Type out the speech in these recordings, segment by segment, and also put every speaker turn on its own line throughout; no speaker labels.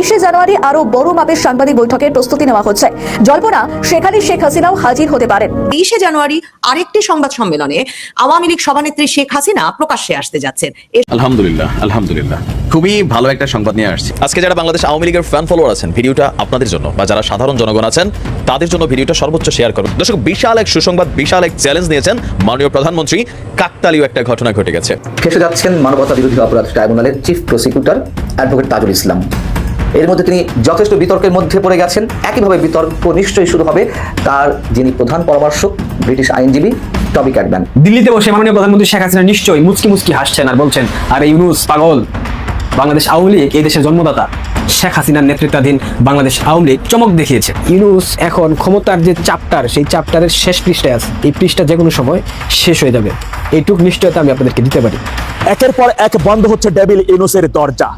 তেইশে জানুয়ারি আরও বড় মাপের সাংবাদিক বৈঠকের প্রস্তুতি নেওয়া হচ্ছে। জল্পনা সেখানে শেখ হাসিনাও হাজির হতে পারেন।
তেইশে জানুয়ারি আরেকটি সংবাদ সম্মেলনে আওয়ামী লীগ সভানেত্রী শেখ হাসিনা প্রকাশ্যে আসতে যাচ্ছেন।
আলহামদুলিল্লাহ আলহামদুলিল্লাহ। খুবই ভালো একটা সংবাদ নিয়ে আসছি।
আজকে যারা বাংলাদেশ আওয়ামী লীগের ফ্যান ফলোয়ার আছেন ভিডিওটা আপনাদের জন্য বা যারা সাধারণ জনগণ আছেন তাদের জন্য ভিডিওটা সর্বোচ্চ শেয়ার করুন। দর্শক বিশাল এক সুসংবাদ বিশাল এক চ্যালেঞ্জ নিয়েছেন মাননীয় প্রধানমন্ত্রী। কাকতালীয় একটা ঘটনা ঘটে গেছে।
ফেসে যাচ্ছেন মানবতা বিরোধী অপরাধ ট্রাইব্যুনালের chief prosecutor advocate Tajul Islam. এর মধ্যে তিনি যথেষ্ট বিতর্কের মধ্যে পড়ে গেছেন। একইভাবে বিতর্ক নিশ্চয়ই শুরু হবে তার যিনি প্রধান পরামর্শক ব্রিটিশ আইনজীবী টবি ক্যাটম্যান।
দিল্লিতে বসে মাননীয় প্রধানমন্ত্রী শেখ হাসিনা নিশ্চয়ই মুচকি মুচকি হাসছেন আর বলছেন আরে ইউনুস পাগল বাংলাদেশ আওয়ামী লীগ এই দেশের জন্মদাতা। শেখ হাসিনার নেতৃত্বাধীন বাংলাদেশ আওয়ামী লীগ চমক দেখিয়েছে। ইউনুস এখন ক্ষমতার যে চাপ্টার সেই চাপ্টারের শেষ পৃষ্ঠায় আছে। এই পৃষ্ঠা যে কোনো সময় শেষ হয়ে যাবে। এইটুক নিশ্চয়তা আমি আপনাদেরকে দিতে পারি।
একের পর এক বন্ধ হচ্ছে ডেভিল ইনুসের দরজা।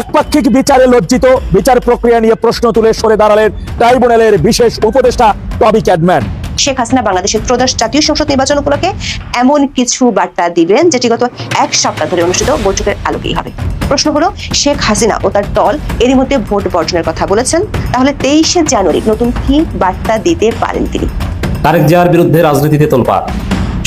একপাক্ষিক বিচারে লজ্জিত বিচার প্রক্রিয়া নিয়ে প্রশ্ন তুলে সরে দাঁড়ালেন ট্রাইব্যুনালের বিশেষ উপদেষ্টা টবি ক্যাডম্যান।
শেখ হাসিনা বাংলাদেশের ত্রয়োদশ জাতীয় সংসদ নির্বাচন উপলক্ষে এমন কিছু বার্তা দিবেন যেটি গত এক সপ্তাহ ধরে অনুষ্ঠিত বৈঠকের আলোকেই হবে। প্রশ্ন হলো শেখ হাসিনা ও তার দল এরই মধ্যে ভোট বর্জনের কথা বলেছেন। তাহলে তেইশে জানুয়ারি নতুন কি বার্তা দিতে পারেন তিনি?
তারেক জিয়ার বিরুদ্ধে রাজনীতিতে তোলপাড়।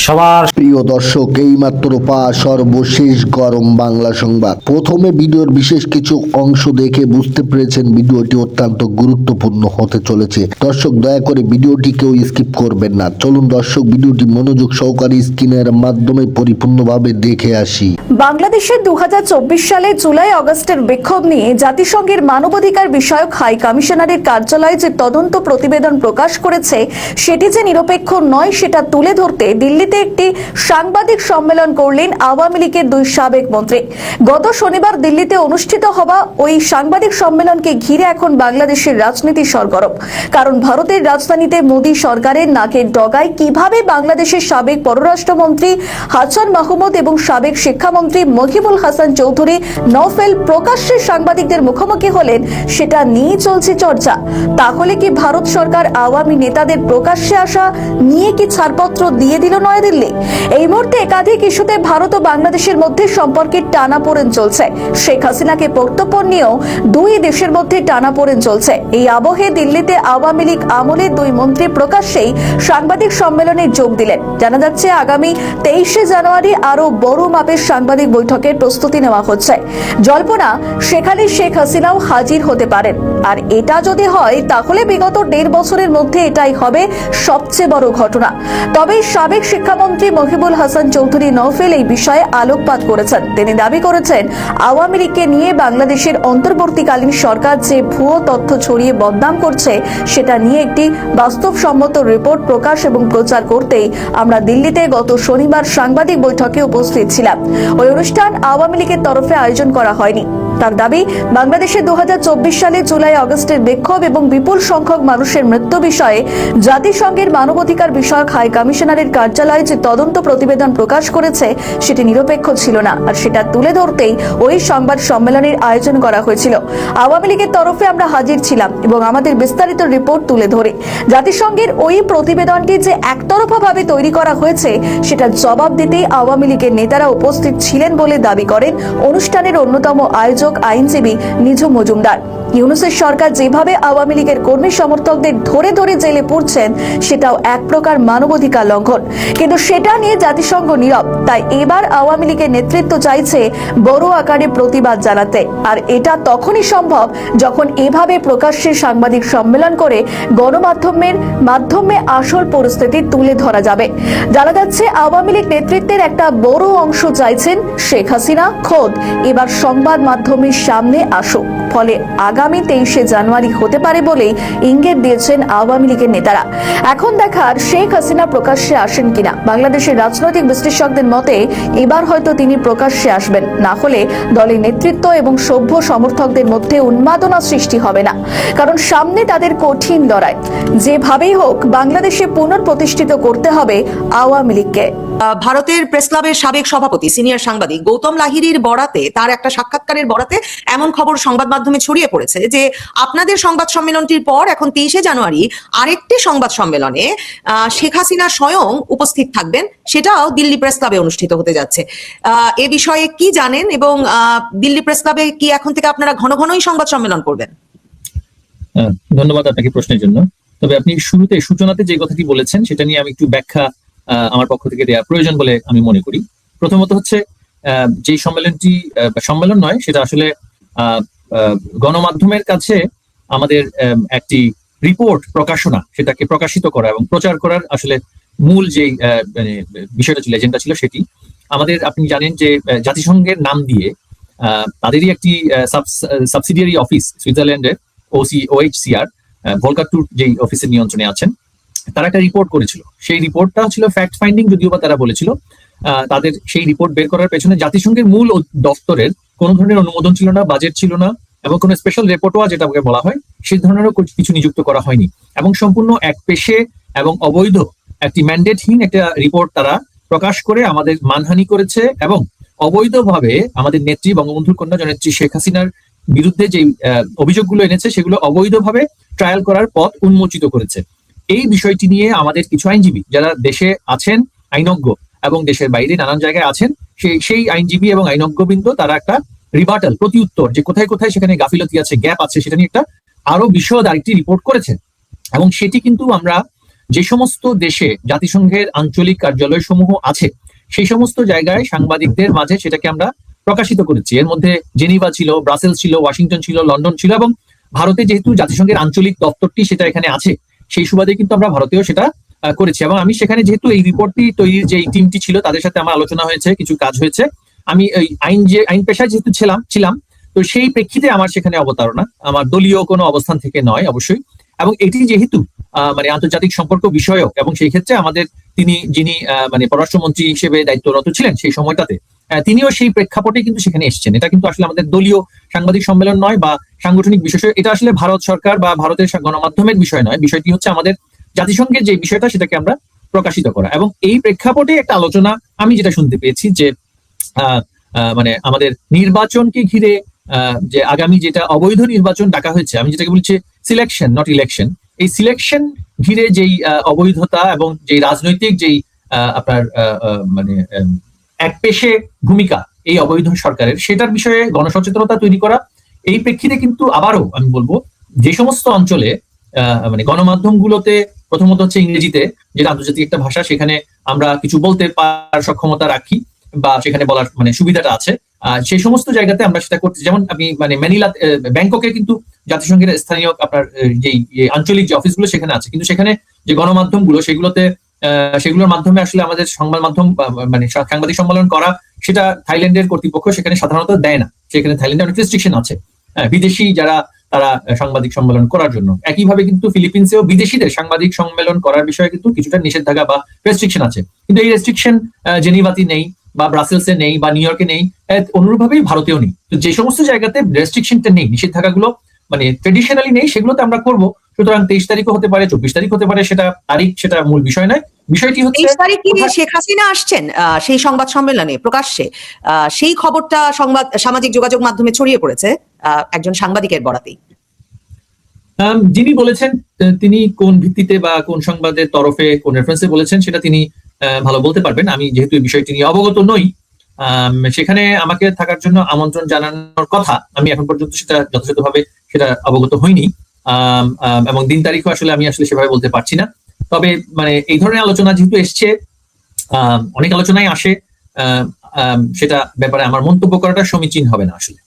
সবার
প্রিয় দর্শক এই মাত্র পা সর্বশেষ গরম বাংলা সংবাদ। প্রথমে ভিডিওর বিশেষ কিছু অংশ দেখে বুঝতে পেরেছেন ভিডিওটি অত্যন্ত গুরুত্বপূর্ণ হতে চলেছে। দর্শক দয়া করে ভিডিওটি কেউ স্কিপ করবেন না। চলুন দর্শক ভিডিওটি মনোযোগ সহকারে স্ক্রিনের মাধ্যমে পরিপূর্ণভাবে দেখে আসি।
বাংলাদেশে দু সালে জুলাই আগস্টের বিক্ষোভ নিয়ে জাতিসংঘের মানবাধিকার বিষয়ক হাই কমিশনারের কার্যালয়ে যে তদন্ত প্রতিবেদন প্রকাশ করেছে সেটি যে নিরপেক্ষ নয় সেটা তুলে ধরতে দিল্লিতে একটি সাংবাদিক সম্মেলন করলেন আওয়ামী লীগের দুই সাবেক মন্ত্রী। গত শনিবার দিল্লিতে অনুষ্ঠিত হওয়া ওই সাংবাদিক সম্মেলনকে ঘিরে এখন বাংলাদেশের রাজনীতি সরগরম। কারণ ভারতের রাজধানীতে মোদী সরকারের নাকের ডগায় কীভাবে বাংলাদেশের সাবেক পররাষ্ট্রমন্ত্রী হাসান মাহমুদ এবং সাবেক শিক্ষামন্ত্রী মহিবুল হাসান চৌধুরী নফেল প্রকাশ্যে সাংবাদিকদের মুখোমুখি হলেন, সেটা নিয়ে চলছে চর্চা। তাহলে কি ভারত সরকার আওয়ামী নেতাদের প্রকাশ্যে আসা নিয়ে কি ছাড়পত্র দিয়ে দিল নয়াদিল্লি এই মুহূর্তে একাধিক ইস্যুতে ভারত ও বাংলাদেশের মধ্যে সম্পর্কের টানাপোড়েন চলছে। শেখ হাসিনাকে প্রত্যর্পণ নিয়েও দুই দেশের মধ্যে টানাপোড়েন চলছে। এই আবহে দিল্লিতে আওয়ামী লীগ আমলের দুই মন্ত্রী প্রকাশ্যেই সাংবাদিক সম্মেলনে যোগ দিলেন। জানা যাচ্ছে, আগামী তেইশে জানুয়ারি আরও বড় মাপের সাংবাদিক বৈঠকের প্রস্তুতি নেওয়া হচ্ছে। জল্পনা, সেখানে শেখ হাসিনাও হাজির হতে পারেন। আর এটা যদি হয়, তাহলে বিগত দেড় বছরের মধ্যে এটাই হবে সবচেয়ে বড় ঘটনা। তবে সাবেক শিক্ষামন্ত্রী মহিবুল হাসান চৌধুরী নৌফেল এই বিষয়ে আলোকপাত করেছেন। তিনি দাবি করেছেন, আওয়ামী লীগকে নিয়ে বাংলাদেশের অন্তর্বর্তীকালীন সরকার যে ভুয়ো তথ্য ছড়িয়ে বদনাম করছে, সেটা নিয়ে একটি বাস্তবসম্মত রিপোর্ট প্রকাশ এবং প্রচার করতেই আমরা দিল্লিতে গত শনিবার সাংবাদিক বৈঠকে উপস্থিত ছিলাম। ওই অনুষ্ঠান আওয়ামী লীগের তরফে আয়োজন করা হয়নি। তার দাবি, বাংলাদেশে দু সালে জুলাই আগস্টের বিক্ষোভ এবং বিপুল সংখ্যক মানুষের মৃত্যু বিষয়ে জাতিসংঘের মানবাধিকার বিষয়ক হাই কমিশনারের কার্যালয়ে যে তদন্ত প্রতিবেদন প্রকাশ করেছে, সেটি নিরপেক্ষ ছিল না। আর সেটা তুলে ধরতেই ওই সংবাদ সম্মেলনের আয়োজন করা হয়েছিল। আওয়ামী লীগের তরফে আমরা হাজির ছিলাম এবং আমাদের বিস্তারিত রিপোর্ট তুলে ধরে। জাতিসংঘের ওই প্রতিবেদনটি যে একতরফাভাবে তৈরি করা হয়েছে, সেটা জবাব দিতেই আওয়ামী লীগের নেতারা উপস্থিত ছিলেন বলে দাবি করেন অনুষ্ঠানের অন্যতম আয়োজক আইনজীবী নিজু মজুমদার। ইউনুসের সরকার যেভাবে আওয়ামী লীগের কর্মী সমর্থকদের ধরে ধরে জেলে পুরছেন সেটাও এক প্রকার মানবাধিকার লঙ্ঘন। কিন্তু সেটা নিয়ে জাতিসংঘ নীরব, তাই এবার আওয়ামী লীগের নেতৃত্ব চাইছে বড় আকারে প্রতিবাদ জানাতে। আর এটা তখনই সম্ভব যখন এভাবে প্রকাশ্যে সাংবাদিক সম্মেলন করে গণমাধ্যমের মাধ্যমে আসল পরিস্থিতি তুলে ধরা যাবে। জানা যাচ্ছে, আওয়ামী লীগ নেতৃত্বের একটা বড় অংশ চাইছেন শেখ হাসিনা। খোদ, এবার সংবাদ মাধ্যমের সামনে আসুক। ফলে আগামী তেইশে জানুয়ারি হতে পারে বলেই ইঙ্গিত দিয়েছেন আওয়ামী লীগের নেতারা। এখন দেখার শেখ হাসিনা প্রকাশ্যে আসেন কিনা? বাংলাদেশের রাজনৈতিক বিশ্লেষকদের মতে, এবার হয়তো তিনি প্রকাশ্যে আসবেন। না হলে দলের নেতৃত্ব এবং সভ্য সমর্থকদের মধ্যে উন্মাদনা সৃষ্টি হবে না। কারণ সামনে তাদের কঠিন লড়াই। যেভাবেই হোক, বাংলাদেশে পুনর্প্রতিষ্ঠিত করতে হবে আওয়ামী লীগকে।
ভারতের প্রেস ক্লাবের সাবেক সভাপতি, সিনিয়র সাংবাদিক গৌতম লাহিড়ির বরাতে, তার একটা সাক্ষাৎকারের বরাতে এমন খবর সংবাদ মাধ্যমে ছড়িয়ে পড়েছে যে, আপনাদের সংবাদ সম্মেলনটির পর এখন তেইশে জানুয়ারি আরেকটি সংবাদ সম্মেলনে শেখ হাসিনা স্বয়ং উপস্থিত থাকবেন, সেটাও দিল্লি প্রেস ক্লাবে অনুষ্ঠিত হতে যাচ্ছে। এ বিষয়ে কি জানেন এবং দিল্লি প্রেস ক্লাবে কি এখন থেকে আপনারা ঘন ঘনই সংবাদ সম্মেলন করবেন?
ধন্যবাদ আপনাকে প্রশ্নের জন্য। তবে আপনি শুরুতে সূচনাতে যে কথাটি বলেছেন, সেটা নিয়ে আমি একটু ব্যাখ্যা আমার পক্ষ থেকে দেওয়া প্রয়োজন বলে আমি মনে করি। প্রথমত হচ্ছে যে সম্মেলনটি সম্মেলন নয়, সেটা আসলে গণমাধ্যমের কাছে আমাদের একটি রিপোর্ট প্রকাশনা, সেটাকে প্রকাশিত করা এবং প্রচার করার আসলে মূল যে মানে বিষয়টা ছিল এজেন্ডা ছিল সেটি। আমাদের, আপনি জানেন যে জাতিসংঘের নাম দিয়ে তাদেরই একটি সাবসিডিয়ারি অফিস সুইজারল্যান্ডের O C O H C H R Volker Turk যেই অফিসের নিয়ন্ত্রণে আছেন তারা একটা রিপোর্ট করেছিল। সেই রিপোর্টটা ছিল ফ্যাক্ট ফাইন্ডিং যদিও বা তারা বলেছিল তাদের সেই রিপোর্ট বের করার পেছনে জাতিসংঘের মূল দপ্তরের কোনো ধরনের অনুমোদন ছিল না বাজেট ছিল না, এবং কোনো স্পেশাল রিপোর্টও যেটাকে বলা হয় সেই ধরনেরও কিছু নিযুক্ত করা হয়নি। এবং সম্পূর্ণ এক পেশে এবং অবৈধ একটি ম্যান্ডেটহীন একটা রিপোর্ট তারা প্রকাশ করে আমাদের মানহানি করেছে এবং অবৈধভাবে আমাদের নেত্রী বঙ্গবন্ধুর কন্যা জনেত্রী শেখ হাসিনার বিরুদ্ধে যে অভিযোগগুলো এনেছে, সেগুলো অবৈধভাবে ট্রায়াল করার পথ উন্মোচিত করেছে। এই বিষয়টি নিয়ে আমাদের কিছু আইনজীবী যারা দেশে আছেন, আইনজ্ঞ এবং দেশের বাইরে নানান জায়গায় আছেন, সেই সেই আইনজীবী এবং আইনজ্ঞবৃন্দ তারা একটা রিবার্টাল প্রতি উত্তর যে কোথায় কোথায় সেখানে গাফিলতি আছে, গ্যাপ আছে সেটা নিয়ে একটা আরও বিশদ আরেকটি রিপোর্ট করেছেন। এবং সেটি কিন্তু আমরা যে সমস্ত দেশে জাতিসংঘের আঞ্চলিক কার্যালয় সমূহ আছে, সেই সমস্ত জায়গায় সাংবাদিকদের মাঝে সেটাকে আমরা প্রকাশিত করেছি। এর মধ্যে জেনিভা ছিল, ব্রাসেলস ছিল, ওয়াশিংটন ছিল, লন্ডন ছিল এবং ভারতে যেহেতু জাতিসংঘের আঞ্চলিক দপ্তরটি সেটা এখানে আছে সেই সুবাদে কিন্তু আমরা ভারতীয় সেটা করেছি। এবং আমি সেখানে যেহেতু এই রিপোর্টটি তৈরির যে টিমটি ছিল, তাদের সাথে আমার আলোচনা হয়েছে, কিছু কাজ হয়েছে। আমি এই আইন যে, আইন পেশায় যেহেতু ছিলাম ছিলাম, তো সেই প্রেক্ষিতে আমার সেখানে অবতারণা, আমার দলীয় কোনো অবস্থান থেকে নয়, অবশ্যই। এবং এটি যেহেতু মানে আন্তর্জাতিক সম্পর্ক বিষয়ক এবং সেই ক্ষেত্রে আমাদের তিনি, যিনি মানে পররাষ্ট্রমন্ত্রী হিসেবে দায়িত্বরত ছিলেন সেই সময়টাতে তিনিও সেই প্রেক্ষাপটে কিন্তু সেখানে এসেছেন। এটা কিন্তু আসলে আমাদের দলীয় সাংবাদিক সম্মেলন নয় বা সাংগঠনিক বিষয়, এটা আসলে ভারত সরকার বা ভারতের গণমাধ্যমের বিষয় নয়। বিষয়টি হচ্ছে আমাদের জাতিসংঘের যে বিষয়টা সেটাকে আমরা প্রকাশিত করা। এবং এই প্রেক্ষাপটে একটা আলোচনা আমি যেটা শুনতে পেয়েছি যে মানে আমাদের নির্বাচনকে ঘিরে যে আগামী যেটা অবৈধ নির্বাচন ডাকা হয়েছে, আমি যেটাকে বলছি সিলেকশন নট ইলেকশন এই সিলেকশন ঘিরে যেই অবৈধতা এবং যেই রাজনৈতিক যেই আপনার মানে এক পেশে ভূমিকা এই অবৈধ সরকারের, সেটার বিষয়ে গণসচেতনতা তৈরি করা, এই প্রেক্ষিতে কিন্তু আবারও আমি বলব যে সমস্ত অঞ্চলে মানে গণমাধ্যমগুলোতে, প্রথমত হচ্ছে ইংরেজিতে, যেটা আন্তর্জাতিক একটা ভাষা, সেখানে আমরা কিছু বলতে পারার সক্ষমতা রাখি। বা সেখানে বলার মানে সুবিধাটা আছে। সেই সমস্ত জায়গাতে আমরা সেটা করতে যেমন আমি মানে ম্যানিলা ব্যাংককে কিন্তু জাতিসংঘের স্থানীয় আপনার যেই আঞ্চলিক যে অফিসগুলো সেখানে আছে। কিন্তু সেখানে যে গণমাধ্যমগুলো সেগুলোতে সেগুলোর মাধ্যমে আসলে আমাদের সংবাদ মাধ্যম মানে সাংবাদিক সম্মেলন করা সেটা থাইল্যান্ডের কর্তৃপক্ষ সেখানে সাধারণত দেয় না। সেখানে থাইল্যান্ডে অনেক রেস্ট্রিকশন আছে। হ্যাঁ, বিদেশি যারা তারা সাংবাদিক সম্মেলন করার জন্য। একইভাবে কিন্তু ফিলিপিন্সেও বিদেশিদের সাংবাদিক সম্মেলন করার বিষয়ে কিন্তু কিছুটা নিষেধাজ্ঞা বা রেস্ট্রিকশন আছে। কিন্তু এই রেস্ট্রিকশন জেনিভাতি নেই। বা ব্রাসেলসে নেই বা নিউ ইয়র্কে নেই অনুরূপভাবেই ভারতেও নেই। তো যে সমস্ত জায়গাতে রেস্ট্রিকশনটা নেই নিষেধাজ্ঞাগুলো মানে ট্রেডিশনালি নেই সেগুলোতে আমরা করব। সুতরাং তেইশ তারিখও হতে পারে চব্বিশ তারিখ হতে পারে সেটা তারিখ সেটা মূল বিষয় নয়। বিষয়টি হচ্ছে
তেইশ তারিখ শেখ হাসিনা আসছেন? সেই সংবাদ সম্মেলনে প্রকাশ্যে। সেই খবরটা সংবাদ সামাজিক যোগাযোগ মাধ্যমে ছড়িয়ে পড়েছে একজন সাংবাদিকের বরাতেই।
যিনি বলেছেন তিনি কোন ভিত্তিতে বা কোন সংবাদের তরফে কোন রেফারেন্সে বলেছেন সেটা তিনি ভালো বলতে পারবেন। আমি যেহেতু এই বিষয়টি নিয়ে অবগত নই সেখানে আমাকে থাকার জন্য আমন্ত্রণ জানানোর কথা আমি এখন পর্যন্ত সেটা যথাযথভাবে সেটা অবগত হইনি। এবং দিন তারিখও আসলে আমি আসলে সেভাবে বলতে পারছি না। তবে মানে এই ধরনের আলোচনা যেহেতু এসছে অনেক আলোচনায় আসে সেটা ব্যাপারে আমার মন্তব্য করাটা সমীচীন হবে না আসলে।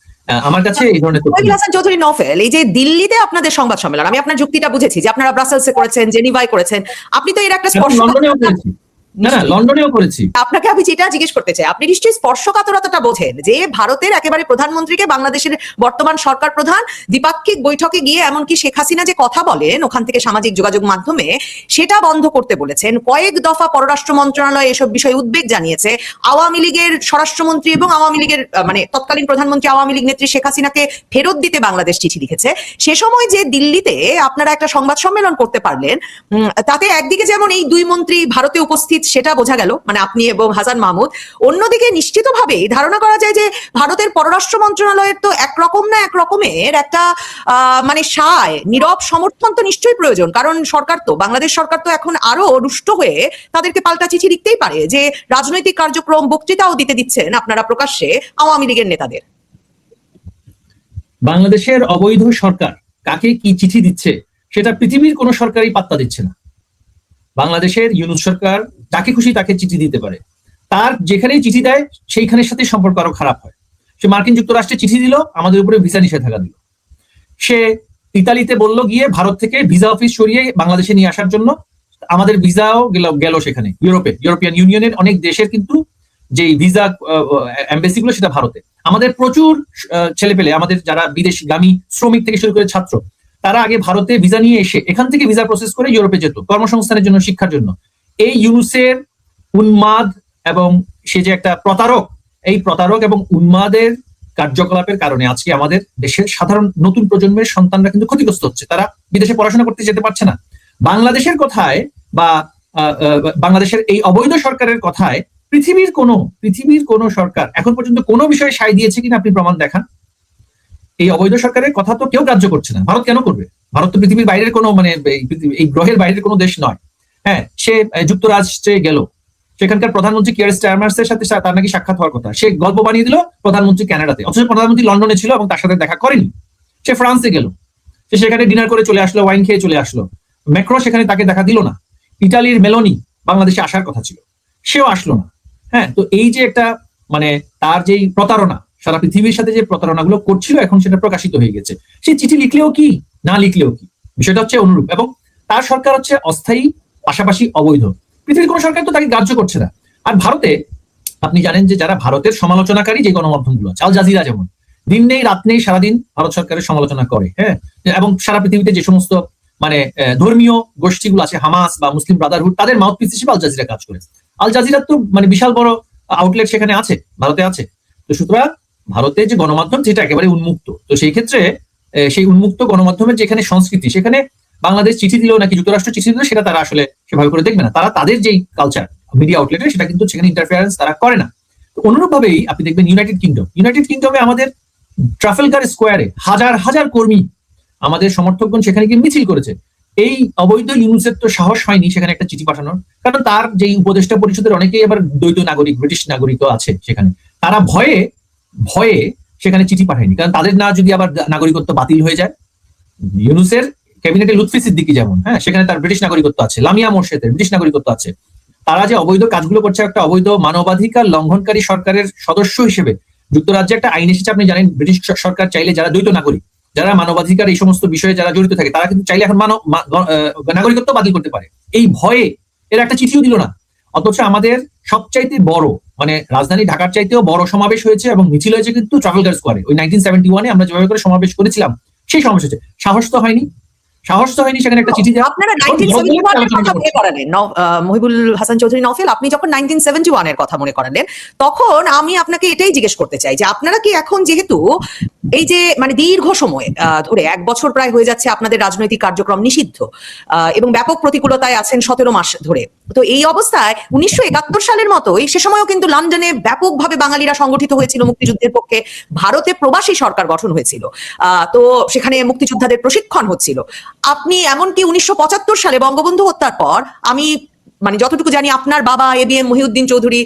আমার কাছে এই ধরনের
হাসান চৌধুরী নফেল এই যে দিল্লিতে আপনাদের সংবাদ সম্মেলন আমি আপনার যুক্তিটা বুঝেছি যে আপনারা ব্রাসেলসে করেছেন জেনিভায় করেছেন আপনি তো এর একটা
করেছি না না লন্ডনেও করেছি।
আপনাকে আমি যেটা জিজ্ঞেস করতে চাই আপনি নিশ্চয়ই স্পর্শকাতরতাটা বোঝেন যে ভারতের একেবারে প্রধানমন্ত্রীকে বাংলাদেশের বর্তমান সরকার প্রধান দ্বিপাক্ষিক বৈঠকে গিয়ে এমনকি শেখ হাসিনা যে কথা বলেন ওখান থেকে সামাজিক যোগাযোগ মাধ্যমে সেটা বন্ধ করতে বলেছেন। কয়েক দফা পররাষ্ট্র মন্ত্রণালয় এসব বিষয়ে উদ্বেগ জানিয়েছে। আওয়ামী লীগের স্বরাষ্ট্রমন্ত্রী এবং আওয়ামী লীগের মানে তৎকালীন প্রধানমন্ত্রী আওয়ামী লীগ নেত্রী শেখ হাসিনাকে ফেরত দিতে বাংলাদেশ চিঠি লিখেছে। সে সময় যে দিল্লিতে আপনারা একটা সংবাদ সম্মেলন করতে পারলেন উম, তাতে একদিকে যেমন এই দুই মন্ত্রী ভারতে উপস্থিত সেটা বোঝা গেল মানে আপনি এবং হাসান মাহমুদ। অন্যদিকে নিশ্চিতভাবে ধারণা করা যায় যে ভারতের পররাষ্ট্র মন্ত্রণালয়ের তো একরকম না এক রকমের একটা মানে সায়, নীরব সমর্থন তো নিশ্চয়ই প্রয়োজন। কারণ সরকার তো, বাংলাদেশ সরকার তো এখন আরও রুষ্ট হয়ে তাদেরকে পাল্টা চিঠি লিখতেই পারে যে রাজনৈতিক কার্যক্রম বক্তৃতাও দিতে দিচ্ছেন আপনারা প্রকাশ্যে আওয়ামী লীগের নেতাদের।
বাংলাদেশের অবৈধ সরকার কাকে কি চিঠি দিচ্ছে, সেটা পৃথিবীর কোনো সরকারই পাত্তা দিচ্ছে না। বাংলাদেশের ইউনুস সরকার যাকে খুশি তাকে চিঠি দিতে পারে। তার যেখানেই চিঠি দেয়, সেইখানের সাথে সম্পর্ক আরও খারাপ হয়। সে মার্কিন যুক্তরাষ্ট্রে চিঠি দিল, আমাদের উপরে ভিসা নিষেধাজ্ঞা দিল। সে ইতালিতে বলল গিয়ে ভারত থেকে ভিসা অফিস সরিয়ে বাংলাদেশে নিয়ে আসার জন্য আমাদের ভিসাও গেল গেল সেখানে, ইউরোপে, ইউরোপিয়ান ইউনিয়নের অনেক দেশের কিন্তু যে ভিসা এম্বাসি গুলো সেটা ভারতে। আমাদের প্রচুর ছেলে পেলে আমাদের যারা বিদেশগামী শ্রমিক থেকে শুরু করে ছাত্র তারা আগে ভারতে ভিসা নিয়ে এসে এখান থেকে ভিসা প্রসেস করে ইউরোপে যেত, কর্মসংস্থানের জন্য, শিক্ষার জন্য। এই ইউনুসের উন্মাদ এবং সে যে একটা প্রতারক, এই প্রতারক এবং উন্মাদের কার্যকলাপের কারণে আজকে আমাদের দেশের সাধারণ নতুন প্রজন্মের সন্তানরা কিন্তু ক্ষতিগ্রস্ত হচ্ছে। তারা বিদেশে পড়াশোনা করতে যেতে পারছে না। বাংলাদেশের কথায় বা বাংলাদেশের এই অবৈধ সরকারের কথায় পৃথিবীর কোন পৃথিবীর কোন সরকার এখন পর্যন্ত কোনো বিষয়ে সায় দিয়েছে কিনা আপনি প্রমাণ দেখান? এই অবৈধ সরকারের কথা তো কেউ গ্রাহ্য করছে না। ভারত কেন করবে? ভারত তো পৃথিবীর বাইরের কোনো মানে এই গ্রহের বাইরের কোনো দেশ নয়। হ্যাঁ সে যুক্তরাষ্ট্রে গেল। সেখানকার প্রধানমন্ত্রী কিয়ার স্টারমার্স এর সাথে তার নাকি সাক্ষাৎ হওয়ার কথা। সে গল্প বানিয়ে দিল প্রধানমন্ত্রী কানাডাতে অথচ প্রধানমন্ত্রী লন্ডনে ছিল এবং তার সাথে দেখা করেনি। সে ফ্রান্সে গেল। সে সেখানে ডিনার করে চলে আসলো, ওয়াইন খেয়ে চলে আসলো। ম্যাক্রো সেখানে তাকে দেখা দিল না। ইটালির মেলোনি বাংলাদেশে আসার কথা ছিল। সেও আসলো না। হ্যাঁ তো এই যে একটা মানে তার যেই প্রতারণা সারা পৃথিবীর সাথে যে প্রতারণাগুলো করছিল, এখন সেটা প্রকাশিত হয়ে গেছে। সে চিঠি লিখলেও কি, না লিখলেও কি? বিষয়টা হচ্ছে অনুরূপ। এবং তার সরকার হচ্ছে অস্থায়ী, পাশাপাশি অবৈধ। পৃথিবীর কোনো সরকার তো তাকে গ্রাহ্য করছে না। আর ভারতে, আপনি জানেন যে যারা ভারতের সমালোচনাকারী যে গণমাধ্যমগুলো আল জাজিরা যেমন, দিন নেই, রাত নেই, সারাদিন ভারত সরকারের সমালোচনা করে হ্যাঁ? এবং সারা পৃথিবীতে যে সমস্ত মানে ধর্মীয় গোষ্ঠীগুলো আছে, হামাস বা মুসলিম ব্রাদারহুড, তাদের মাউথপিস হিসেবে আল জাজিরা কাজ করে আল জাজিরার তো মানে বিশাল বড় আউটলেট সেখানে আছে, ভারতে আছে। তো সুতরাং ভারতে যে গণমাধ্যম যেটা একেবারে উন্মুক্ত, তো সেই ক্ষেত্রে সেই উন্মুক্ত গণমাধ্যমের যেখানে সংস্কৃতি, সেখানে বাংলাদেশ চিঠি দিলেও নাকি যুক্তরাষ্ট্র চিঠি দিলেও সেটা তারা আসলে সেভাবে করে দেখবে না। তারা তাদের যেই কালচার মিডিয়া আউটলেটে সেটা কিন্তু সেখানে ইন্টারফেয়ারেন্স তারা করে না। অনুরূপভাবেই আপনি দেখবেন ইউনাইটেড কিংডম ইউনাইটেড কিংডমে আমাদের ট্রাফেলগার স্কোয়ারে হাজার হাজার কর্মী আমাদের সমর্থকগণ সেখানে গিয়ে মিছিল করেছে। এই অবৈধ ইউনুসের তো সাহস হয়নি সেখানে একটা চিঠি পাঠানোর, কারণ তার যেই উপদেষ্টা পরিষদের অনেকেই আবার দ্বৈত নাগরিক, ব্রিটিশ নাগরিকও আছে সেখানে। তারা ভয়ে ভয়ে সেখানে চিঠি পাঠায়নি। কারণ তাদের না যদি আবার নাগরিকত্ব বাতিল হয়ে যায়, ইউনুসের ক্যাবিনেটে লুৎফি সিদ্দিকি যেমন হ্যাঁ সেখানে তার ব্রিটিশ নাগরিকত্ব আছে, লামিয়া মোর্শেদের ব্রিটিশ নাগরিকত্ব আছে। তারা যে অবৈধ কাজগুলো করছে, একটা অবৈধ মানবাধিকার লঙ্ঘনকারী সরকারের সদস্য হিসেবে যুক্তরাজ্যে একটা আইন এসেছে, আপনি জানেন, ব্রিটিশ সরকার চাইলে যারা দ্বৈত নাগরিক, যারা মানবাধিকার এই সমস্ত বিষয়ে যারা জড়িত থাকে, তারা কিন্তু চাইলে এখন মানব নাগরিকত্ব বাতিল করতে পারে। এই ভয়ে এর একটা চিঠিও দিল না। অথচ আমাদের সবচাইতে বড় মানে রাজধানী ঢাকার চাইতেও বড় সমাবেশ হয়েছে এবং মিছিল হয়েছে কিন্তু ট্রাভেলগার স্কোয়ারে। ওই নাইনটিন সেভেন্টি ওয়ানে আমরা যেভাবে করে সমাবেশ করেছিলাম সেই সমাবেশ হয়েছে। সাহস তো হয়নি। সাহস তো হয়নি সেখানে একটা চিঠি দেওয়া।
আপনারা
এখন
নাইনটিন
বিরোধীরা
সেভেন্টি ওয়ানের
আলোচনা
কথা মনে করালেন। মহিবুল হাসান চৌধুরী নফেল আপনি যখন নাইনটিন সেভেন্টি ওয়ানের কথা মনে করালেন তখন আমি আপনাকে এটাই জিজ্ঞেস করতে চাই যে আপনারা কি এখন যেহেতু এই যে মানে দীর্ঘ সময় ধরে এক বছর প্রায় হয়ে যাচ্ছে আপনাদের রাজনৈতিক কার্যক্রম নিষিদ্ধ এবং ব্যাপক প্রতিকূলতায় আছেন সতেরো মাস ধরে। তো এই অবস্থায় উনিশশো একাত্তর সালের মতোই সে সময়ও কিন্তু লন্ডনে ব্যাপকভাবে বাঙালিরা সংগঠিত হয়েছিল মুক্তিযুদ্ধের পক্ষে, ভারতে প্রবাসী সরকার গঠন হয়েছিল তো সেখানে মুক্তিযোদ্ধাদের প্রশিক্ষণ হচ্ছিল। আপনি এমনকি উনিশশো পঁচাত্তর সালে বঙ্গবন্ধু হত্যার পর, আমি মানে যতটুকু জানি আপনার বাবা, A B M, Mohiuddin Chowdhury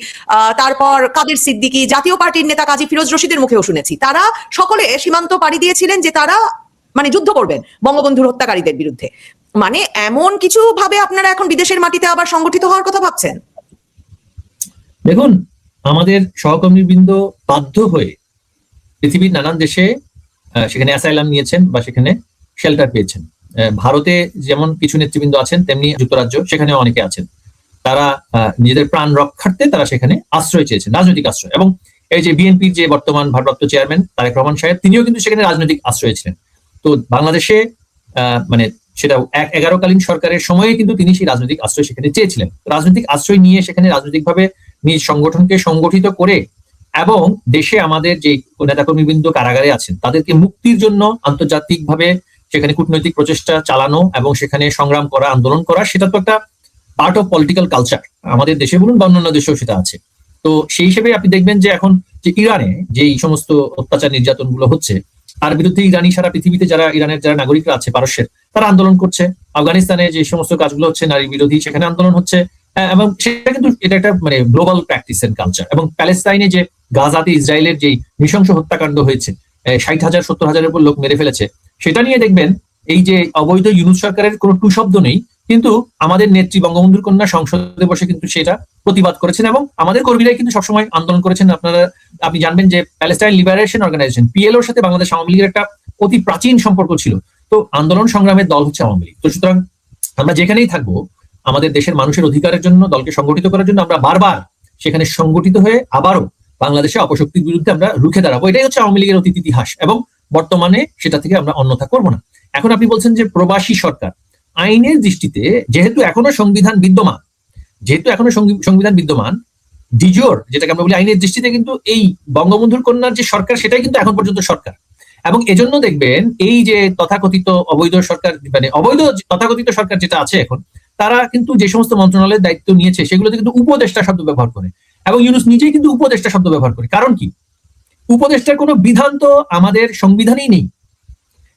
তারপর কাদের সিদ্দিকী, জাতীয় পার্টির নেতা কাজী ফিরোজ রশিদের মুখেও শুনেছি। তারা সকলে সীমান্ত পাড়ি দিয়েছিলেন যে তারা মানে যুদ্ধ করবেন বঙ্গবন্ধুর হত্যাকারীদের বিরুদ্ধে। মানে এমন কিছু ভাবে আপনারা এখন বিদেশের মাটিতে আবার সংগঠিত হওয়ার কথা ভাবছেন?
দেখুন, আমাদের সহকর্মীবৃন্দ বাধ্য হয়ে পৃথিবীর নানান দেশে সেখানে অ্যাসাইলাম নিয়েছেন বা সেখানে শেল্টার পেয়েছেন। ভারতে যেমন কিছু নেতৃবৃন্দ আছেন, তেমনি যুক্তরাজ্য সেখানে অনেকে আছেন। তারা নিজেদের প্রাণ রক্ষার্থে তারা সেখানে আশ্রয় চেয়েছেন, রাজনৈতিক আশ্রয়। এবং এই যে বিএনপির যে বর্তমান ভারপ্রাপ্ত চেয়ারম্যান তারেক রহমান সাহেব, তিনিও কিন্তু সেখানে রাজনৈতিক আশ্রয় ছিলেন। তো বাংলাদেশে মানে সেটা এক এগারোকালীন সরকারের সময়ে কিন্তু তিনি সেই রাজনৈতিক আশ্রয় সেখানে চেয়েছিলেন। রাজনৈতিক আশ্রয় নিয়ে সেখানে রাজনৈতিকভাবে নিজ সংগঠনকে সংগঠিত করে এবং দেশে আমাদের যে নেতাকর্মীবৃন্দ কারাগারে আছেন, তাদেরকে মুক্তির জন্য আন্তর্জাতিকভাবে সেখানে কূটনৈতিক প্রচেষ্টা চালানো এবং সেখানে সংগ্রাম করা, আন্দোলন করা, সেটা তো একটা পার্ট অফ পলিটিক্যাল কালচার আমাদের দেশে বলুন বা অন্যান্য দেশেও সেটা আছে। তো সেই হিসেবে আপনি দেখবেন যে এখন যে ইরানে যে এই সমস্ত অত্যাচার নির্যাতনগুলো হচ্ছে তার বিরুদ্ধে ইরানি সারা পৃথিবীতে যারা ইরানের যারা নাগরিকরা আছে পারস্যের তারা আন্দোলন করছে। আফগানিস্তানে যে সমস্ত কাজগুলো হচ্ছে নারী বিরোধী সেখানে আন্দোলন হচ্ছে। আহ, এবং সেটা কিন্তু এটা একটা মানে গ্লোবাল প্র্যাকটিস এন্ড কালচার এবং প্যালেস্তাইনে যে গাজাতে ইসরায়েলের যে নৃশংস হত্যাকাণ্ড হয়েছে ষাট হাজার সত্তর হাজারের উপর লোক মেরে ফেলেছে সেটা নিয়ে দেখবেন এই যে অবৈধ ইউনুস সরকারের কোনো টু শব্দ নেই কিন্তু আমাদের নেত্রী বঙ্গবন্ধুর কন্যা সংসদে বসে কিন্তু সেটা প্রতিবাদ করেছেন এবং আমাদের কর্মীরাই কিন্তু সবসময় আন্দোলন করেছেন। আপনারা, আপনি জানবেন যে প্যালেস্টাইন লিবারেশন অর্গানাইজেশন পিএলওর সাথে বাংলাদেশ আওয়ামী লীগের একটা অতি প্রাচীন সম্পর্ক ছিল। তো আন্দোলন সংগ্রামের দল হচ্ছে আওয়ামী লীগ। তো সুতরাং আমরা যেখানেই থাকব, আমাদের দেশের মানুষের অধিকারের জন্য, দলকে সংগঠিত করার জন্য আমরা বারবার সেখানে সংগঠিত হয়ে আবারও বাংলাদেশে অপশক্তির বিরুদ্ধে আমরা রুখে দাঁড়াবো। এটাই হচ্ছে আওয়ামী লীগের অতীত ইতিহাস এবং বর্তমানে সেটা থেকে আমরা অন্যথা করব না। এখন আপনি বলছেন যে প্রবাসী সরকার আইনের দৃষ্টিতে যেহেতু এখনও সংবিধান বিদ্যমান, যেহেতু এখনও সংবি- সংবিধান বিদ্যমান ডিজোর যেটাকে আমরা বলি আইনের দৃষ্টিতে কিন্তু এই বঙ্গবন্ধুর কন্যার যে সরকার, সেটাই কিন্তু এখন পর্যন্ত সরকার। এবং এজন্য দেখবেন এই যে তথাকথিত অবৈধ সরকার মানে অবৈধ তথাকথিত সরকার যেটা আছে এখন, তারা কিন্তু যে সমস্ত মন্ত্রণালয়ের দায়িত্ব নিয়েছে, সেগুলোতে কিন্তু উপদেষ্টা শব্দ ব্যবহার করে। এবং ইউনুস নিজেই কিন্তু উপদেষ্টা শব্দ ব্যবহার করে। কারণ কি? উপদেষ্টার কোনো বিধান তো আমাদের সংবিধানেই নেই।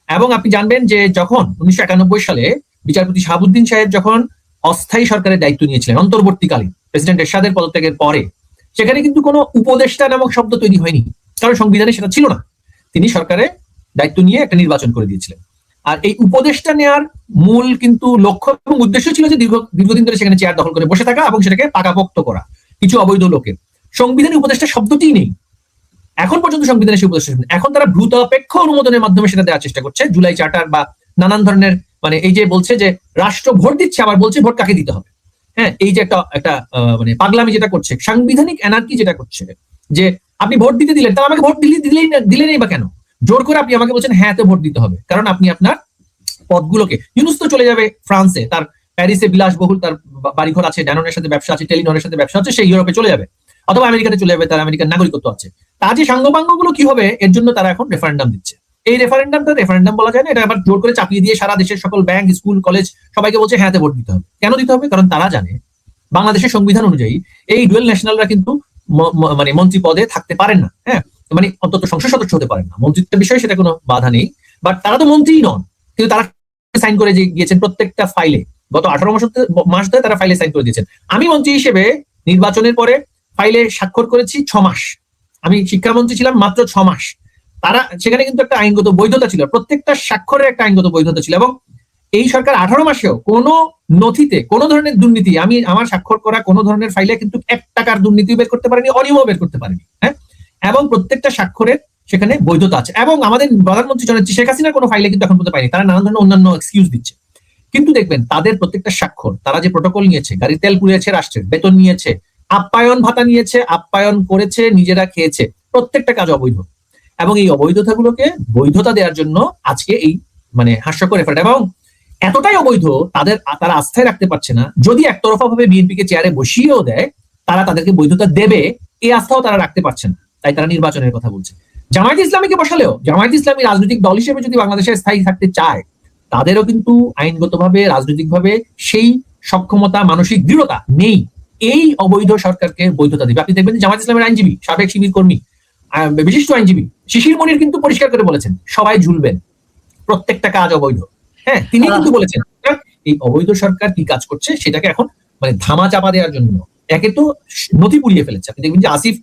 এবং আপনি জানবেন যে যখন উনিশশো একানব্বই সালে বিচারপতি শাহাবুদ্দিন সাহেব যখন অস্থায়ী সরকারের দায়িত্ব নিয়েছিলেন অন্তর্বর্তীকালীন প্রেসিডেন্ট এরশাদের পদত্যাগের পরে, সেখানে কিন্তু কোনো উপদেষ্টা নামক শব্দ তৈরি হয়নি। কারণ সংবিধানে সেটা ছিল না। তিনি সরকারে দায়িত্ব নিয়ে একটা নির্বাচন করে দিয়েছিলেন। আর এই উপদেষ্টা নেওয়ার মূল কিন্তু লক্ষ্য এবং উদ্দেশ্য ছিল যে দীর্ঘ দীর্ঘদিন ধরে সেখানে চেয়ার দখল করে বসে থাকা এবং সেটাকে পাকাপোক্ত করা কিছু অবৈধ লোকের। সংবিধানে উপদেষ্টা শব্দটিই নেই। এখন পর্যন্ত সংবিধানে সেই উপদেষ্টা। এখন তারা দ্রুত অপেক্ষ অনুমোদনের মাধ্যমে সেটা দেওয়ার চেষ্টা করছে। জুলাই চার্টার বা নানান ধরনের মানে এই যে বলছে যে রাষ্ট্র ভোট দিচ্ছে, আবার বলছে ভোট কাকে দিতে হবে? হ্যাঁ এই যে একটা একটা মানে পাগলামি যেটা করছে, সাংবিধানিক এনার্কি যেটা করছে, যে আপনি ভোট দিতে দিলেন তা আমাকে ভোট দিলে, দিলেই দিলেনই বা কেন? জোর করে আপনি আমাকে বলছেন হ্যাঁ তো ভোট দিতে হবে। কারণ আপনি আপনার পদগুলোকে, ইউনুস তো চলে যাবে ফ্রান্সে, তার প্যারিসে বিলাসবহুল, তার বাড়িঘর আছে, ড্যাননের সাথে ব্যবসা আছে, টেলিনরের সাথে ব্যবসা আছে, সেই ইউরোপে চলে যাবে। অথবা আমেরিকাতে চলে যাবে, তার আমেরিকার নাগরিকত্ব আছে। তার যে সাঙ্গপাঙ্গগুলো কি হবে, এর জন্য তারা এখন রেফারেন্ডাম দিচ্ছে। এই রেফারেন্ডামটা রেফারেন্ডাম বলা যায় না, এটা আবার জোর করে চাপিয়ে দিয়ে সারা দেশের সকল ব্যাংক স্কুল কলেজ সবাইকে বলছে হ্যাঁ ভোট দিতে হবে। কেন দিতে হবে? কারণ তারা জানে, বাংলাদেশের সংবিধান অনুযায়ী এই ডুয়েল ন্যাশনালরা কিন্তু মানে মন্ত্রী পদে থাকতে পারেন না হ্যাঁ? মানে অন্তত সংসদ সদস্য হতে পারেন না। মন্ত্রিত্বের বিষয়ে সেটা কোনো বাধা নেই। বাট তারা তো মন্ত্রীই নন। কিন্তু তারা সাইন করে যে, গিয়েছেন প্রত্যেকটা ফাইলে গত আঠারো মাস মাস ধরে তারা ফাইলে সাইন করে দিয়েছেন। আমি মন্ত্রী হিসেবে নির্বাচনের পরে ফাইলে স্বাক্ষর করেছি ছ মাস। আমি শিক্ষামন্ত্রী ছিলাম মাত্র ছ মাস। তারা সেখানে কিন্তু একটা আইনগত বৈধতা ছিল, প্রত্যেকটা স্বাক্ষরের একটা আইনগত বৈধতা ছিল এবং এই সরকার আঠারো মাসেও কোনো নথিতে, কোনো ধরনের দুর্নীতি, আমি আমার স্বাক্ষর করা কোনো ধরনের ফাইলে কিন্তু এক টাকার দুর্নীতি বের করতে পারেনি, অনিয়মও বের করতে পারেনি হ্যাঁ? এবং প্রত্যেকটা স্বাক্ষরের সেখানে বৈধতা আছে এবং আমাদের প্রধানমন্ত্রী জনেত্রী শেখ হাসিনার কোনো ফাইলে কিন্তু এখন পর্যন্ত পাইনি, তারা নানান ধরনের অন্যান্য এক্সকিউজ দিচ্ছে। কিন্তু দেখবেন, তাদের প্রত্যেকটা স্বাক্ষর, তারা যে প্রোটোকল নিয়েছে গাড়ির তেল পুড়িয়েছে রাষ্ট্রের বেতন নিয়েছে, আপ্যায়ন ভাতা নিয়েছে, আপ্যায়ন করেছে, নিজেরা খেয়েছে, প্রত্যেকটা কাজ অবৈধ। এবং এই অবৈধতাগুলোকে বৈধতা দেওয়ার জন্য আজকে এই মানে হাস্যকর এফার্ট এবং এতটাই অবৈধ তাদের, তারা আস্থায় রাখতে পারছে না। যদি একতরফা ভাবে বিএনপি কে চেয়ারে বসিয়েও দেয়, তারা তাদেরকে বৈধতা দেবে, এই আস্থাও তারা রাখতে পারছে না। তাই তারা নির্বাচনের কথা বলছে। জামায়াত ইসলামীকে বসালেও, জামায়াত ইসলামী রাজনৈতিক দল হিসেবে যদি বাংলাদেশে স্থায়ী থাকতে চায়, তাদেরও কিন্তু আইনগতভাবে, রাজনৈতিকভাবে সেই সক্ষমতা, মানসিক দৃঢ়তা নেই। এই অবৈধ সরকারকে বৈধতা দিবে। আপনি দেখবেন জামায়াত ইসলামের আইনজীবী, সাবেক শিবির কর্মী বিশিষ্ট আইনজীবী শিশির মনির কিন্তু পরিষ্কার করে বলেছেন সবাই ঝুলবেন প্রত্যেকটা কাজ অবৈধ। হ্যাঁ তিনি কিন্তু বলেছেন এই অবৈধ সরকার কি কাজ করছে সেটাকে এখন মানে ধামা চাপা দেওয়ার জন্য একে তো নথি পুড়িয়ে ফেলেছে। আপনি দেখবেন যে আসিফ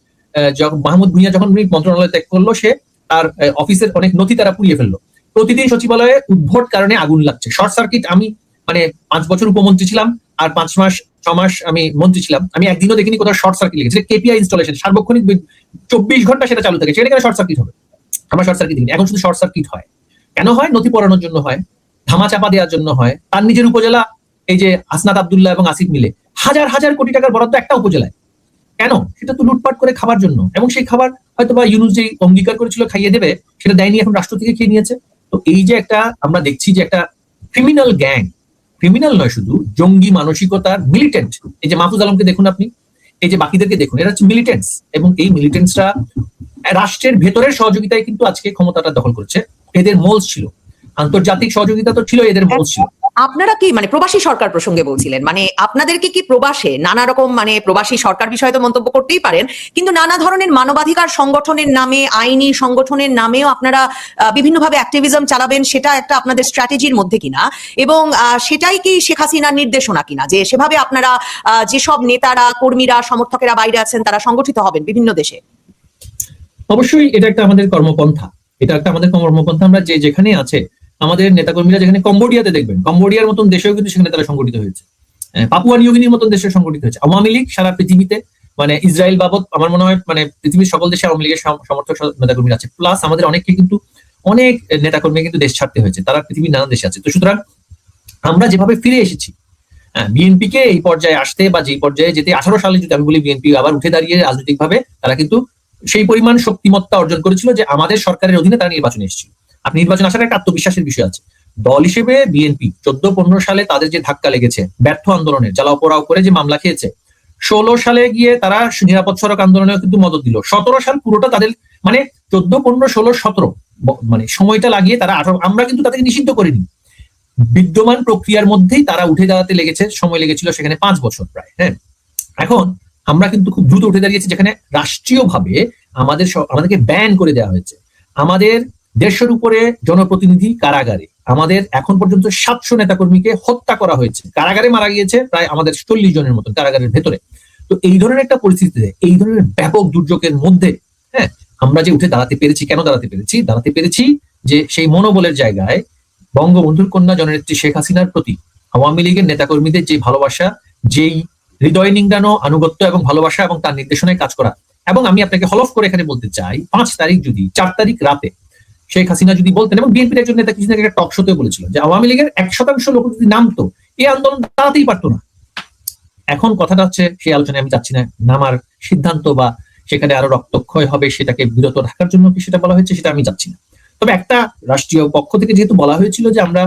মাহমুদ ভুঁইয়া যখন মন্ত্রণালয় ত্যাগ করল সে তার অফিসের অনেক নথি তারা পুড়িয়ে ফেলল। প্রতিদিন সচিবালয়ে উদ্ভট কারণে আগুন লাগছে। শর্ট সার্কিট আমি মানে পাঁচ বছর উপমন্ত্রী ছিলাম আর পাঁচ মাস ছ মাস আমি মন্ত্রী ছিলাম, আমি একদিনও দেখিনি কোথাও শর্ট সার্কিট লেগেছে। কেপিআই ইনস্টলেশন সার্বক্ষণিক চব্বিশ ঘণ্টা সেটা চালু থাকে, সেখানে শর্ট সার্কিট হবে? আমার শর্ট সার্কিট এখন শুধু শর্ট সার্কিট হয়। কেন হয়? নথি পড়ানোর জন্য হয়, ধামা চাপা দেওয়ার জন্য হয়, তার নিজের উপজেলা, এই যে আসনাদ আবদুল্লাহ এবং আসিফ মিলে, হাজার হাজার কোটি টাকার বরাদ্দ একটা উপজেলায়। কেন? সেটা তো লুটপাট করে খাবার জন্য, এবং সেই খাবার হয়তো বা ইউনুস যে অঙ্গীকার করেছিল খাইয়ে দেবে, সেটা দেয়নি, এখন রাষ্ট্র থেকে খেয়ে নিয়েছে। তো এই যে একটা, আমরা দেখছি যে একটা ক্রিমিনাল গ্যাং ক্রিমিনাল নয় শুধু, জঙ্গি মানসিকতার মিলিটেন্ট এই যে মাহফুজ আলমকে দেখুন আপনি, এই যে বাকিদেরকে দেখুন, এরা হচ্ছে মিলিটেন্টস এবং এই মিলিটেন্টসরা রাষ্ট্রের ভেতরের সহযোগিতায় কিন্তু আজকে ক্ষমতাটা দখল করছে। এদের মোলস ছিল। আন্তর্জাতিক সহযোগিতা তো ছিল, এদের মোলস ছিল।
আপনারা কি মানে প্রবাসী সরকার প্রসঙ্গে বলছিলেন মানে আপনাদেরকে কি প্রবাসে নানা রকম মানে প্রবাসী সরকার বিষয়ে তো মন্তব্য করতেই পারেন, কিন্তু নানা ধরনের মানবাধিকার সংগঠনের নামে, আইনি সংগঠনের নামেও আপনারা বিভিন্নভাবে অ্যাক্টিভিজম চালাবেন, সেটা একটা আপনাদের স্ট্র্যাটেজির মধ্যে কিনা? এবং সেটাই কি শেখ হাসিনার নির্দেশনা কিনা? যে সেভাবে আপনারা যেসব নেতারা, কর্মীরা, সমর্থকেরা বাইরে আছেন, তারা সংগঠিত হবেন বিভিন্ন দেশে?
অবশ্যই এটা একটা আমাদের কর্মপন্থা। এটা একটা আমাদের কর্মপন্থা। আমরা যে যেখানে আছে আমাদের নেতাকর্মীরা যেখানে কম্বোডিয়াতে দেখবেন, কম্বোডিয়ার মতন দেশেও কিন্তু সেখানে তারা সংগঠিত হয়েছে। পাপুয়া নিউগিনির মতন দেশে সংগঠিত হয়েছে। আওয়ামী লীগ সারা পৃথিবীতে মানে ইসরায়েল বাবদ আমার মনে হয় মানে পৃথিবীর সকল দেশে আওয়ামী লীগের সমর্থক নেতাকর্মীরা আছে। প্লাস আমাদের অনেককে কিন্তু অনেক নেতাকর্মী কিন্তু দেশ ছাড়তে হয়েছে। তারা পৃথিবীর নানান দেশে আছে। তো সুতরাং আমরা যেভাবে ফিরে এসেছি বিএনপি কে এই পর্যায়ে আসতে বা যে পর্যায়ে যেতে আঠারো সালে যদি আমি বলি বিএনপি আবার উঠে দাঁড়িয়ে রাজনৈতিকভাবে, তারা কিন্তু সেই পরিমাণ শক্তিমত্তা অর্জন করেছিল যে আমাদের সরকারের অধীনে তারা নির্বাচনে এসেছিল। আপনি নির্বাচন আসার একটা আত্মবিশ্বাসের বিষয় আছে। দল হিসেবে বিএনপি চোদ্দ পনেরো সালে তাদের যে ধাক্কা লেগেছে, ব্যর্থ আন্দোলনের জ্বালাও পোড়াও করে যে মামলা খেয়েছে, ষোলো সালে গিয়ে তারা নিরাপদ সড়ক আন্দোলনে কিন্তু মদত দিল। সতেরো সাল পুরোটা তাদের মানে চোদ্দ পনেরো ষোলো, সতেরো মানে সময়টা লাগিয়ে তারা আঠারো, আমরা কিন্তু তাদেরকে নিষিদ্ধ করিনি। বিদ্যমান প্রক্রিয়ার মধ্যেই তারা উঠে দাঁড়াতে লেগেছে, সময় লেগেছিল সেখানে পাঁচ বছর প্রায় হ্যাঁ? এখন আমরা কিন্তু খুব দ্রুত উঠে দাঁড়িয়েছি যেখানে রাষ্ট্রীয়ভাবে আমাদের আমাদেরকে ব্যান করে দেওয়া হয়েছে। আমাদের দেড়শোর উপরে জনপ্রতিনিধি কারাগারে। আমাদের এখন পর্যন্ত সাতশো নেতাকর্মীকে হত্যা করা হয়েছে। কারাগারে মারা গিয়েছে প্রায় আমাদের চল্লিশ জনের মতন কারাগারের ভেতরে। তো এই ধরনের একটা পরিস্থিতিতে, এই ধরনের ব্যাপক দুর্যোগের মধ্যে হ্যাঁ আমরা যে উঠে দাঁড়াতে পেরেছি, কেন দাঁড়াতে পেরেছি? দাঁড়াতে পেরেছি যে সেই মনোবলের জায়গায় বঙ্গবন্ধুর কন্যা জননেত্রী শেখ হাসিনার প্রতি আওয়ামী লীগের নেতাকর্মীদের যে ভালোবাসা, যেই হৃদয় নিংড়ানো আনুগত্য এবং ভালোবাসা এবং তার নির্দেশনায় কাজ করা। এবং আমি আপনাকে হলফ করে এখানে বলতে চাই, পাঁচ তারিখ যদি, চার তারিখ রাতে শেখ হাসিনা যদি বলতেন, এবং বিএনপির একজন নেতা কিছুদিন একটা টক শোতে বলেছিল যে আওয়ামী লীগের এক শতাংশ লোক যদি নামতো এই আন্দোলন দাঁড়াতেই পারতো না। এখন কথাটা হচ্ছে, সেই আলোচনায় আমি যাচ্ছি না, নামার সিদ্ধান্ত বা সেখানে আরও রক্তক্ষয় হবে সেটাকে বিরত রাখার জন্য কি সেটা বলা হয়েছে সেটা আমি যাচ্ছি না। তবে একটা রাষ্ট্রীয় পক্ষ থেকে যেহেতু বলা হয়েছিল যে আমরা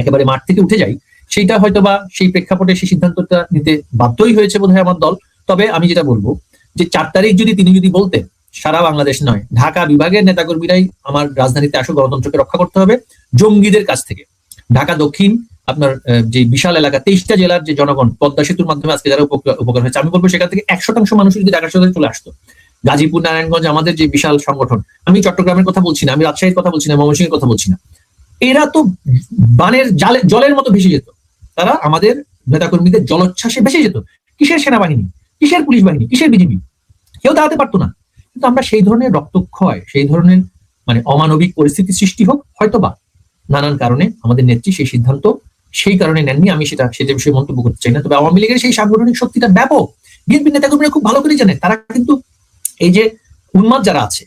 একেবারে মাঠ থেকে উঠে যাই, সেইটা হয়তো বা সেই প্রেক্ষাপটে সেই সিদ্ধান্তটা নিতে বাধ্যই হয়েছে বোধহয় আমার দল। তবে আমি যেটা বলব যে চার তারিখ যদি তিনি যদি বলতেন সারা বাংলাদেশ নয়, ঢাকা বিভাগের নেতাকর্মীরাই আমার রাজধানীতে আসো গণতন্ত্রকে রক্ষা করতে হবে জঙ্গিদের কাছ থেকে। ঢাকা দক্ষিণ, আপনার যে বিশাল এলাকা, তেইশটা জেলার যে জনগণ, পদ্মা সেতুর মাধ্যমে আজকে যারা উপকার হয়েছে, আমি বলব সেখান থেকে এক শতাংশ মানুষ যদি ঢাকার সাথে চলে আসতো। গাজীপুর, নারায়ণগঞ্জ, আমাদের যে বিশাল সংগঠন, আমি চট্টগ্রামের কথা বলছি না, আমি রাজশাহীর কথা বলছি না, ময়মনসিংহের কথা বলছি না। এরা তো বানের জালে, জলের মতো ভেসে যেত। তারা আমাদের নেতাকর্মীদের জলোচ্ছ্বাসে ভেসে যেত। কিসের সেনাবাহিনী? কিসের পুলিশ বাহিনী? কিসের বিজিবি? কেউ দাঁড়াতে পারতো না। কিন্তু আমরা সেই ধরনের রক্তক্ষয়, সেই ধরনের মানে অমানবিক পরিস্থিতি সৃষ্টি হোক, হয়তোবা নানান কারণে আমাদের নেত্রী সেই সিদ্ধান্ত, সেই কারণে নেননি, আমি সেটা সেটা বিষয়ে মন্তব্য করতে চাই না। তবে আওয়ামী লীগের সেই সাংগঠনিক শক্তিটা ব্যাপক। বিএনপি নেতাকর্মীরা খুব ভালো করে জানে তারা কিন্তু এই যে উন্মাদ যারা আছে,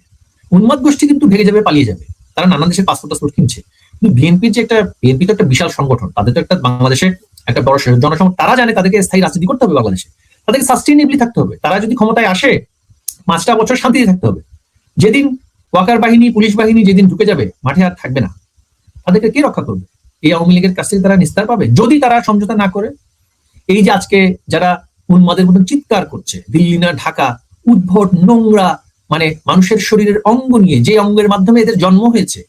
উন্মাদ গোষ্ঠী কিন্তু ভেঙে যাবে, পালিয়ে যাবে। তারা নানান দেশের পাসপোর্ট টাসপোর্ট কিনছে। কিন্তু বিএনপির যে একটা, বিএনপি তো একটা বিশাল সংগঠন, তাদের তো একটা বাংলাদেশের একটা বড় জনসংখ্যা, তারা জানে তাদেরকে স্থায়ী রাজনীতি করতে হবে বাংলাদেশে। তাদেরকে সাস্টেনেবলি থাকতে হবে। তারা যদি ক্ষমতায় আসে পাঁচটা বছর শান্তিতে থাকতে হবে। যেদিন ওয়াকার বাহিনী, পুলিশ বাহিনী যেদিন ঢুকে যাবে, মাঠে আর থাকবে না। তাদেরকে কে রক্ষা করবে? এই আওয়ামী লীগের কাছ থেকে তারা নিস্তার পাবে? যদি তারা সমঝোতা না করে, এই যে আজকে যারা উন্মাদের মতন চিৎকার করছে, দিল্লি না, ঢাকা, উদ্ভট, নোংরা মানে মানুষের শরীরের অঙ্গ নিয়ে যে অঙ্গের মাধ্যমে এদের জন্ম হয়েছে,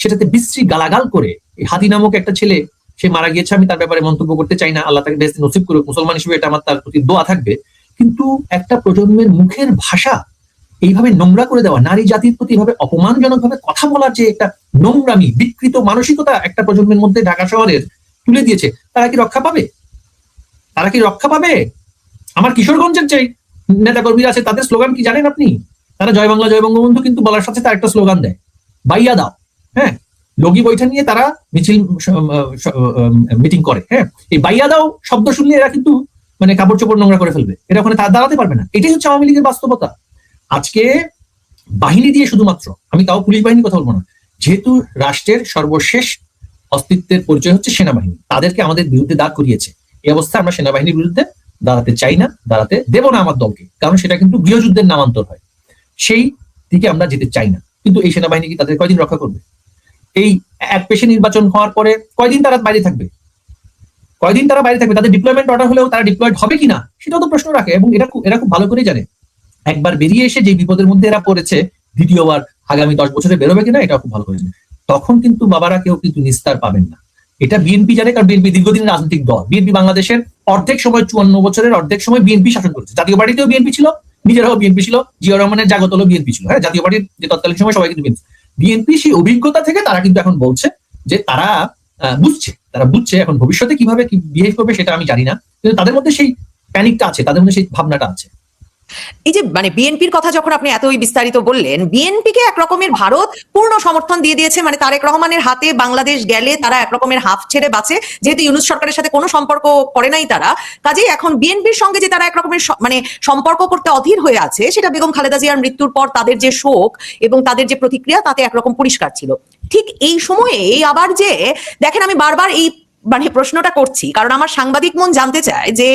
সেটাতে বিশ্রী গালাগাল করে এই হাতি নামক একটা ছেলে, সে মারা গিয়েছে, আমি তার ব্যাপারে মন্তব্য করতে চাই না, আল্লাহ তাকে বেশ নসিব করুক, মুসলমান হিসেবে এটা আমার তার প্রতি দোয়া থাকবে। কিন্তু একটা প্রজন্মের মুখের ভাষা এইভাবে নোংরা করে দেওয়া, নারী জাতির প্রতি এভাবে অপমানজনক ভাবে কথা বলার যে একটা নোংরামি, বিকৃত মানসিকতা একটা প্রজন্মের মধ্যে ঢাকা শহরের তুলে দিয়েছে, তারা কি রক্ষা পাবে? তারা কি রক্ষা পাবে? আমার কিশোরগঞ্জের যে নেতাকর্মীরা আছে, তাদের স্লোগান কি জানেন আপনি? তারা জয় বাংলা, জয় বঙ্গবন্ধু কিন্তু বলার সাথে তার একটা স্লোগান দেয়, বাইয়া দাও হ্যাঁ? লগি বৈঠা নিয়ে তারা মিছিল মিটিং করে হ্যাঁ? এই বাইয়া দাও শব্দ শুনলে এরা কিন্তু মানে কাপড় চোপড় নোংরা করে ফেলবে। এটা ওখানে তা দাঁড়াতে পারবে না। এটাই হচ্ছে আওয়ামী লীগের বাস্তবতা। আজকে বাহিনী দিয়ে শুধুমাত্র, আমি তাও পুলিশ বাহিনীর কথা বলব না, যেহেতু রাষ্ট্রের সর্বশেষ অস্তিত্বের পরিচয় হচ্ছে সেনাবাহিনী। তাদেরকে আমাদের বিরুদ্ধে দাঁড় করিয়েছে। এই অবস্থায় আমরা সেনাবাহিনীর বিরুদ্ধে দাঁড়াতে চাই না, দাঁড়াতে দেব না আমার দলকে, কারণ সেটা কিন্তু গৃহযুদ্ধের নামান্তর হয়। সেই দিকে আমরা যেতে চাই না। কিন্তু এই সেনাবাহিনী কি তাদের কয়দিন রক্ষা করবে? এই এক পেশে নির্বাচন হওয়ার পরে কয়দিন তারা বাইরে থাকবে? কয়দিন তারা বাইরে থাকবে, তাদের ডিপ্লয়মেন্ট অর্ডার হলেও তারা ডিপ্লয়েড হবে কিনা, সেটাও তো প্রশ্ন রাখে, এবং এরা এরা খুব ভালো করে জানে। একবার বেরিয়ে এসে যে বিপদের মধ্যে এরা পড়েছে দ্বিতীয়বার আগামী দশ বছরে বেরোবে কিনা এটা খুব ভালো করে তখন কিন্তু বাবারা কেউ কিন্তু নিস্তার পাবেন না। এটা বিএনপি জানে, কারণ বিএনপি দীর্ঘদিন রাজনৈতিক দল। বিএনপি বাংলাদেশের অর্ধেক সময় চুয়ান্ন বছরের অর্ধেক সময় বিএনপি শাসন করেছে। জাতীয় পার্টিতেও বিএনপি ছিল, নিজেরাও বিএনপি ছিল, জিয়া রহমানের জাগত হলো বিএনপি ছিল। হ্যাঁ জাতীয় পার্টির যে তৎকালীন সময় সবাই কিন্তু বিএনপি বিএনপি সেই অভিজ্ঞতা থেকে তারা কিন্তু এখন বলছে যে তারা বুঝছে, তারা বুঝছে এখন ভবিষ্যতে কীভাবে কি বিহেভ করবে সেটা আমি জানি না। কিন্তু তাদের মধ্যে সেই প্যানিকটা আছে, তাদের মধ্যে সেই ভাবনাটা আছে।
এই যে মানে বিএনপির কথা যখন আপনি এতই বিস্তারিত বললেন বিএনপিকে এক রকমের ভারত পূর্ণ সমর্থন দিয়ে দিয়েছে মানে তারেক রহমানের হাতে বাংলাদেশ গেলে তারা এক রকমের হাফ ছেড়ে বাঁচে। যেহেতু ইউনুস সরকারের সাথে কোনো সম্পর্ক করে নাই তারা, কাজেই এখন বিএনপির সঙ্গে যে তারা একরকমের মানে সম্পর্ক করতে অধীর হয়ে আছে, সেটা বেগম খালেদা জিয়ার মৃত্যুর পর তাদের যে শোক এবং তাদের যে প্রতিক্রিয়া, তাতে একরকম পরিষ্কার ছিল। ঠিক এই সময়ে আবার যে, দেখেন আমি বারবার এই মানে প্রশ্নটা করছি, কারণ আমার সাংবাদিক মন জানতে চায় যে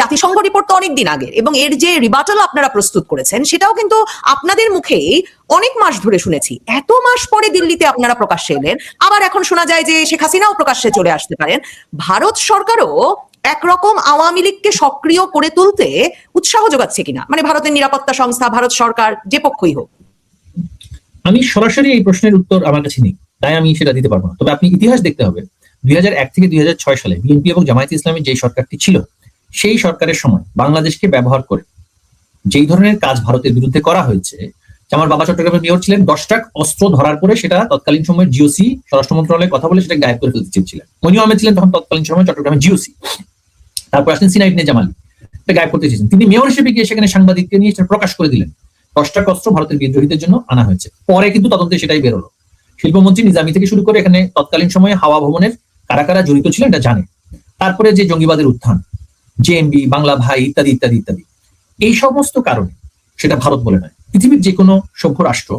জাতিসংঘ রিপোর্ট তো অনেক দিন আগের এবং এর যে রিবাটল আপনারা প্রস্তুত করেছেন সেটাও কিন্তু আপনাদের মুখেই অনেক মাস ধরে শুনেছি। এত মাস পরে দিল্লিতে আপনারা প্রকাশ্যে এলেন, আবার এখন শোনা যায় যে শেখ হাসিনাও প্রকাশ্যে চলে আসতে পারেন। ভারত সরকারও একরকম আওয়ামী লীগকে সক্রিয় করে তুলতে উৎসাহ যোগাচ্ছে কিনা? মানে ভারতের নিরাপত্তা সংস্থা, ভারত সরকার, যে পক্ষই হোক।
আমি সরাসরি এই প্রশ্নের উত্তর আমার কাছে নেই, তাই আমি সেটা দিতে পারব না। তবে আপনি ইতিহাস দেখতে হবে। দুই হাজার এক থেকে দুই হাজার ছয় সালে বিএনপি এবং জামায়াত ইসলামের যে সরকারটি ছিল, সেই সরকারের সময় বাংলাদেশকে ব্যবহার করে যেই ধরনের কাজ ভারতের বিরুদ্ধে করা হয়েছে আমার বাবা চট্টগ্রামের মেয়র ছিলেন, দশ ট্রাক অস্ত্র ধরার পরে সেটা তৎকালীন সময় জিওসি, স্বরাষ্ট্র মন্ত্রণালয়ে কথা বলে সেটা গায়েব করে ফেলতে চেয়েছিলেন। মনিউ আহমেদ ছিলেন তখন তৎকালীন সময় চট্টগ্রামের জিওসি। তারপর আসলেন সিনাইট নে জামালি এটা করতে চেয়েছেন তিনি মেয়র হিসেবে গিয়ে সেখানে সাংবাদিককে নিয়ে সেটা প্রকাশ করে দিলেন। দশটা অস্ত্র ভারতের বিদ্রোহীদের জন্য আনা হয়েছে। পরে কিন্তু তদন্তে সেটাই বেরোলো। শিল্পমন্ত্রী নিজামী থেকে শুরু করে এখানে তৎকালীন সময়ে হাওয়া ভবনের কারা কারা জড়িত ছিলেন এটা জানে। তারপরে যে জঙ্গিবাদের উত্থান জেএমবি বাংলা ভাই ইত্যাদি ইত্যাদি ইত্যাদি। এই সমস্ত কারণে সেটা ভারত বলে নয়। পৃথিবীর যে কোনো সভ্য রাষ্ট্র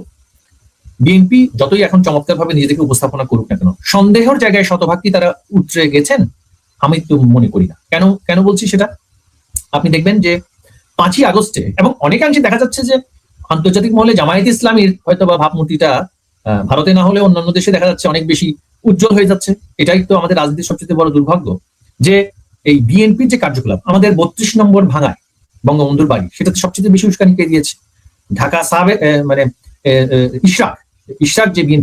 বিএনপি যতই এখন চমৎকার ভাবে নিজেদেরকে উপস্থাপনা করুক না কেন, সন্দেহের জায়গায় শতভাগ কি তারা উতরে গেছেন? আমি তো মনে করি না। কেন কেন বলছি সেটা? আপনি দেখবেন যে পাঁচই আগস্টে এবং অনেকাংশে দেখা যাচ্ছে যে আন্তর্জাতিক মহলে জামায়াত ইসলামীর হয়তো বা ভাবমূর্তিটা ভারতে না হলে অন্যান্য দেশে দেখা যাচ্ছে অনেক বেশি উজ্জ্বল হয়ে যাচ্ছে এটাই তো আমাদের রাজনীতির সবচেয়ে বড় দুর্ভাগ্য, যে এই বিএনপির যে কার্যকলাপ, আমাদের বত্রিশ নম্বর ভাঙায় বঙ্গবন্ধুর বাড়ি, সেটাতে সবচেয়ে বেশি উস্কানি পেয়ে দিয়েছে? ঢাকা সাহেব মানে ইশরাক ইশরাক যে বিএনপি